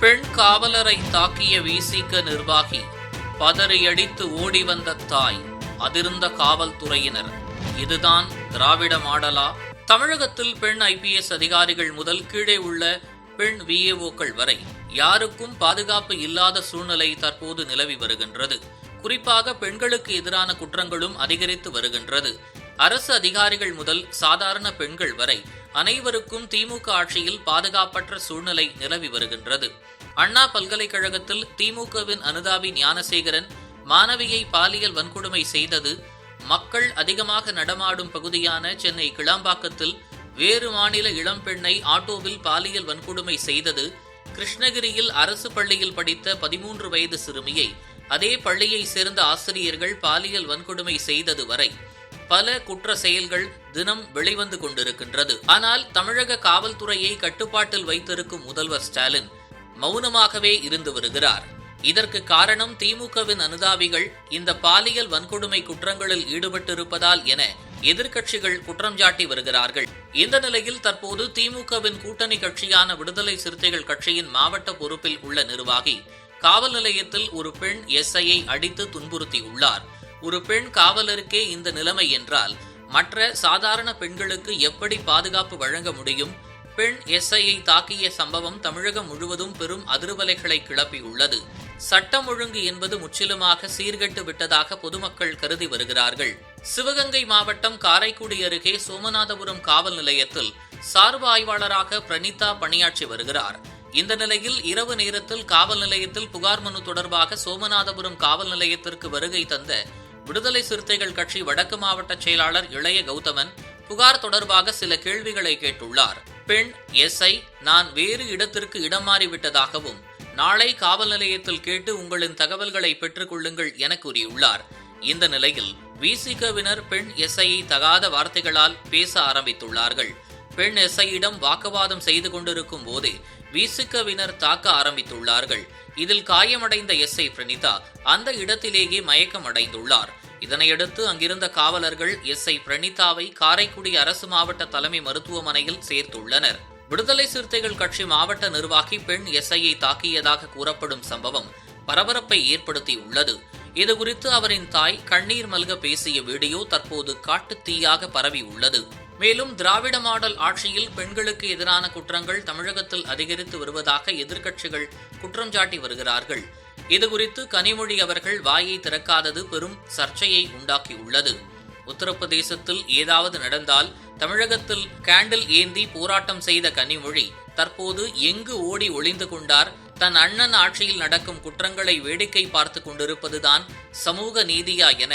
பெண் காவலரை தாக்கிய விசிக நிர்வாகி பதறியடித்து ஓடி வந்த தாய் அதிர்ந்த காவல்துறையினர். இதுதான் திராவிட மாடலா? தமிழகத்தில் பெண் ஐபிஎஸ் அதிகாரிகள் முதல் கீழே உள்ள பெண் விஏஓக்கள் வரை யாருக்கும் பாதுகாப்பு இல்லாத சூழ்நிலை தற்போது நிலவி வருகின்றது. குறிப்பாக பெண்களுக்கு எதிரான குற்றங்களும் அதிகரித்து வருகின்றது. அரசு அதிகாரிகள் முதல் சாதாரண பெண்கள் வரை அனைவருக்கும் திமுக ஆட்சியில் பாதுகாப்பற்ற சூழ்நிலை நிலவி வருகின்றது. அண்ணா பல்கலைக்கழகத்தில் திமுகவின் அனுதாபி ஞானசேகரன் மாணவியை பாலியல் வன்கொடுமை செய்தது மக்கள் அதிகமாக நடமாடும் பகுதியான சென்னை கிளாம்பாக்கத்தில் வேறு மாநில இளம்பெண்ணை ஆட்டோவில் பாலியல் வன்கொடுமை செய்தது கிருஷ்ணகிரியில் அரசு பள்ளியில் படித்த பதிமூன்று வயது சிறுமியை அதே பள்ளியை சேர்ந்த ஆசிரியர்கள் பாலியல் வன்கொடுமை செய்தது வரை பல குற்ற செயல்கள் தினம் வெளிவந்து கொண்டிருக்கின்றது. ஆனால் தமிழக காவல்துறையை கட்டுப்பாட்டில் வைத்திருக்கும் முதல்வர் ஸ்டாலின் மௌனமாகவே இருந்து வருகிறார். இதற்கு காரணம் திமுகவின் அனுதாபிகள் இந்த பாலியல் வன்கொடுமை குற்றங்களில் ஈடுபட்டிருப்பதால் என எதிர்க்கட்சிகள் குற்றம் சாட்டி வருகிறார்கள். இந்த நிலையில் தற்போது திமுகவின் கூட்டணி கட்சியான விடுதலை சிறுத்தைகள் கட்சியின் மாவட்ட பொறுப்பில் உள்ள நிர்வாகி காவல் நிலையத்தில் ஒரு பெண் எஸ்ஐயை அடித்து துன்புறுத்தியுள்ளார். ஒரு பெண் காவலருக்கே இந்த நிலைமை என்றால் மற்ற சாதாரண பெண்களுக்கு எப்படி பாதுகாப்பு வழங்க முடியும்? பெண் எஸ்ஐயை தாக்கிய சம்பவம் தமிழகம் முழுவதும் பெரும் அதிர்வலைகளை கிளப்பியுள்ளது சட்டம் ஒழுங்கு என்பது முற்றிலுமாக சீர்கெட்டு விட்டதாக பொதுமக்கள் கருதி வருகிறார்கள். சிவகங்கை மாவட்டம் காரைக்குடி அருகே சோமநாதபுரம் காவல் நிலையத்தில் சார்பு ஆய்வாளராக பிரணிதா பணியாற்றி வருகிறார். இந்த நிலையில் இரவு நேரத்தில் காவல் நிலையத்தில் புகார் மனு தொடர்பாக சோமநாதபுரம் காவல் நிலையத்திற்கு வருகை தந்த விடுதலை சிறுத்தைகள் கட்சி வடக்கு மாவட்ட செயலாளர் இளைய கௌதமன் புகார் தொடர்பாக சில கேள்விகளை கேட்டுள்ளார். பெண் எஸ்ஐ நான் வேறு இடத்திற்கு இடம் மாறிவிட்டதாகவும் நாளை காவல் நிலையத்தில் கேட்டு உங்களின் தகவல்களை பெற்றுக் கொள்ளுங்கள் என கூறியுள்ளார். இந்த நிலையில் விசிகவினர் பெண் எஸ்ஐயை தகாத வார்த்தைகளால் பேச ஆரம்பித்துள்ளார்கள். பெண் எஸ்ஐயிடம் வாக்குவாதம் செய்து கொண்டிருக்கும் போதே விசிகவினர் தாக்க ஆரம்பித்துள்ளார்கள். இதில் காயமடைந்த எஸ் ஐ பிரணிதா அந்த இடத்திலேயே மயக்கம் அடைந்துள்ளார் இதனையடுத்து அங்கிருந்த காவலர்கள் எஸ் ஐ பிரணிதாவை காரைக்குடி அரசு மாவட்ட தலைமை மருத்துவமனையில் சேர்த்துள்ளனர். விடுதலை சிறுத்தைகள் கட்சி மாவட்ட நிர்வாகி பெண் எஸ்ஐயை தாக்கியதாக கூறப்படும் சம்பவம் பரபரப்பை ஏற்படுத்தியுள்ளது. இதுகுறித்து அவரின் தாய் கண்ணீர் மல்க பேசிய வீடியோ தற்போது காட்டுத் தீயாக பரவி உள்ளது மேலும் திராவிட மாடல் ஆட்சியில் பெண்களுக்கு எதிரான குற்றங்கள் தமிழகத்தில் அதிகரித்து வருவதாக எதிர்க்கட்சிகள் குற்றம் சாட்டி வருகிறார்கள். இதுகுறித்து கனிமொழி அவர்கள் வாயை திறக்காதது பெரும் சர்ச்சையை உண்டாக்கியுள்ளது. உத்தரப்பிரதேசத்தில் ஏதாவது நடந்தால் தமிழகத்தில் கேண்டில் ஏந்தி போராட்டம் செய்த கனிமொழி தற்போது எங்கு ஓடி ஒளிந்து கொண்டார்? தன் அண்ணன் ஆட்சியில் நடக்கும் குற்றங்களை வேடிக்கை பார்த்து கொண்டிருப்பதுதான் சமூக நீதியா என